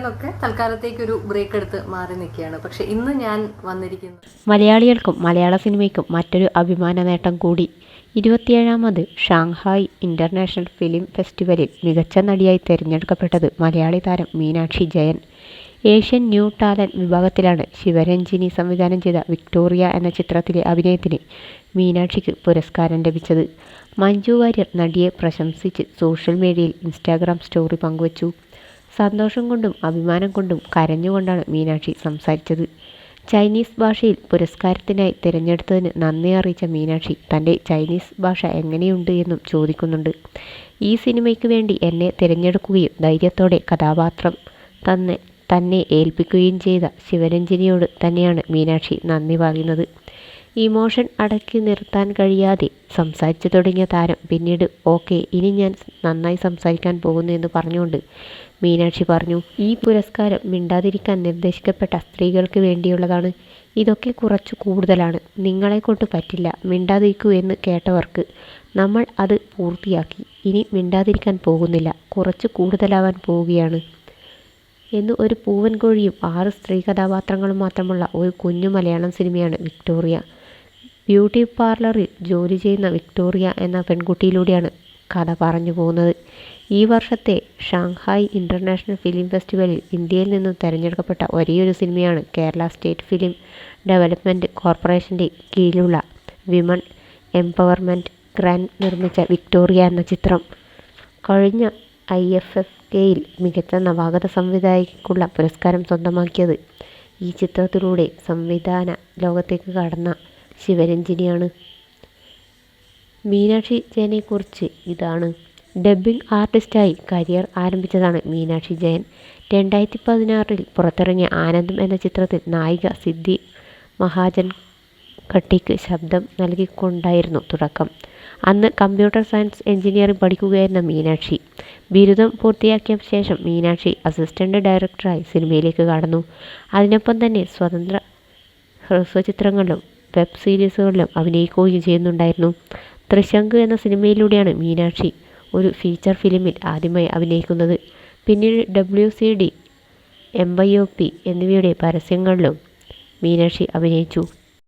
നിന്നൊക്കെ തൽക്കാലത്തേക്ക് ഒരു ബ്രേക്ക് എടുത്ത് മാറി നിൽക്കുകയാണ്. പക്ഷെ ഇന്ന് ഞാൻ വന്നിരിക്കുന്നത് മലയാളികൾക്കും മലയാള സിനിമയ്ക്കും മറ്റൊരു അഭിമാന നേട്ടം കൂടി. ഇരുപത്തിയേഴാമത് ഷാങ്ഹായ് ഇന്റർനാഷണൽ ഫിലിം ഫെസ്റ്റിവലിൽ മികച്ച നടിയായി തിരഞ്ഞെടുക്കപ്പെട്ടത് മലയാളി താരം Meenakshi Jayan. Asian new talent വിഭാഗത്തിലാണ് ശിവരഞ്ജിനി സംവിധാനം ചെയ്ത വിക്ടോറിയ എന്ന ചിത്രത്തിലെ അഭിനയത്തിന് മീനാക്ഷിക്ക് പുരസ്കാരം ലഭിച്ചത്. മഞ്ജു വാര്യർ നടിയെ പ്രശംസിച്ച് സോഷ്യൽ മീഡിയയിൽ ഇൻസ്റ്റാഗ്രാം സ്റ്റോറി പങ്കുവച്ചു. സന്തോഷം കൊണ്ടും അഭിമാനം കൊണ്ടും കരഞ്ഞുകൊണ്ടാണ് മീനാക്ഷി സംസാരിച്ചത്. ചൈനീസ് ഭാഷയിൽ പുരസ്കാരത്തിനായി തിരഞ്ഞെടുത്തതിന് നന്ദി അറിയിച്ച മീനാക്ഷി തന്റെ ചൈനീസ് ഭാഷ എങ്ങനെയുണ്ട് എന്നും ചോദിക്കുന്നുണ്ട്. ഈ സിനിമയ്ക്ക് വേണ്ടി എന്നെ തിരഞ്ഞെടുക്കുകയും ധൈര്യത്തോടെ കഥാപാത്രം തന്നെ തന്നെ ഏൽപ്പിക്കുകയും ചെയ്ത ശിവരഞ്ജനിയോട് തന്നെയാണ് മീനാക്ഷി നന്ദി പറയുന്നത്. ഇമോഷൻ അടക്കി നിർത്താൻ കഴിയാതെ സംസാരിച്ചു തുടങ്ങിയ താരം. പിന്നീട് ഓക്കെ ഇനി ഞാൻ നന്നായി സംസാരിക്കാൻ പോകുന്നു എന്ന് പറഞ്ഞുകൊണ്ട് മീനാക്ഷി പറഞ്ഞു ഈ പുരസ്കാരം മിണ്ടാതിരിക്കാൻ നിർദ്ദേശിക്കപ്പെട്ട സ്ത്രീകൾക്ക് വേണ്ടിയുള്ളതാണ്. ഇതൊക്കെ കുറച്ചു കൂടുതലാണ്. നിങ്ങളെ കൊണ്ട് പറ്റില്ല. മിണ്ടാതിരിക്കൂ എന്ന് കേട്ടവർക്ക് നമ്മൾ അത് പൂർത്തിയാക്കി. ഇനി മിണ്ടാതിരിക്കാൻ പോകുന്നില്ല. കുറച്ച് കൂടുതലാവാൻ പോവുകയാണ് എന്ന് ഒരു പൂവൻ കോഴിയും ആറ് സ്ത്രീ കഥാപാത്രങ്ങളും മാത്രമുള്ള ഒരു കുഞ്ഞു മലയാളം സിനിമയാണ് വിക്ടോറിയ. ബ്യൂട്ടി പാർലറിൽ ജോലി ചെയ്യുന്ന വിക്ടോറിയ എന്ന പെൺകുട്ടിയിലൂടെയാണ് കഥ പറഞ്ഞു പോകുന്നത്. ഈ വർഷത്തെ ഷാങ്ഹായ് ഇന്റർനാഷണൽ ഫിലിം ഫെസ്റ്റിവലിൽ ഇന്ത്യയിൽ നിന്നും തിരഞ്ഞെടുക്കപ്പെട്ട ഒരേയൊരു സിനിമയാണ് കേരള സ്റ്റേറ്റ് ഫിലിം ഡെവലപ്മെന്റ് കോർപ്പറേഷന്റെ കീഴിലുള്ള വിമൺ എംപവർമെന്റ് ഗ്രാൻഡ് നിർമ്മിച്ച വിക്ടോറിയ എന്ന ചിത്രം. കഴിഞ്ഞ ഐ എഫ് എഫ് കെയിൽ മികച്ച നവാഗത സംവിധായകയ്ക്കുള്ള പുരസ്കാരം സ്വന്തമാക്കിയത് ഈ ചിത്രത്തിലൂടെ സംവിധാന ലോകത്തേക്ക് കടന്ന ശിവരഞ്ജിനിയാണ്. മീനാക്ഷി ജയനെക്കുറിച്ച് ഇതാണ്. ഡബ്ബിംഗ് ആർട്ടിസ്റ്റായി കരിയർ ആരംഭിച്ചതാണ് മീനാക്ഷി ജയൻ. രണ്ടായിരത്തി പതിനാറിൽ പുറത്തിറങ്ങിയ ആനന്ദം എന്ന ചിത്രത്തിൽ നായിക സിദ്ധി മഹാജൻ കട്ടിക്ക് ശബ്ദം നൽകിക്കൊണ്ടായിരുന്നു തുടക്കം. അന്ന് കമ്പ്യൂട്ടർ സയൻസ് എഞ്ചിനീയറിംഗ് പഠിക്കുകയായിരുന്ന മീനാക്ഷി. ബിരുദം പൂർത്തിയാക്കിയ ശേഷം മീനാക്ഷി അസിസ്റ്റന്റ് ഡയറക്ടറായി സിനിമയിലേക്ക് കടന്നു. അതിനൊപ്പം തന്നെ സ്വതന്ത്ര ഹ്രസ്വചിത്രങ്ങളിലും വെബ് സീരീസുകളിലും അഭിനയിക്കുകയും ചെയ്യുന്നുണ്ടായിരുന്നു. ത്രിശങ്ക് എന്ന സിനിമയിലൂടെയാണ് മീനാക്ഷി ഒരു ഫീച്ചർ ഫിലിമിൽ ആദ്യമായി അഭിനയിക്കുന്നത്. പിന്നീട് W C D M Y O P എന്നിവയുടെ പരസ്യങ്ങളിലും മീനാക്ഷി അഭിനയിച്ചു.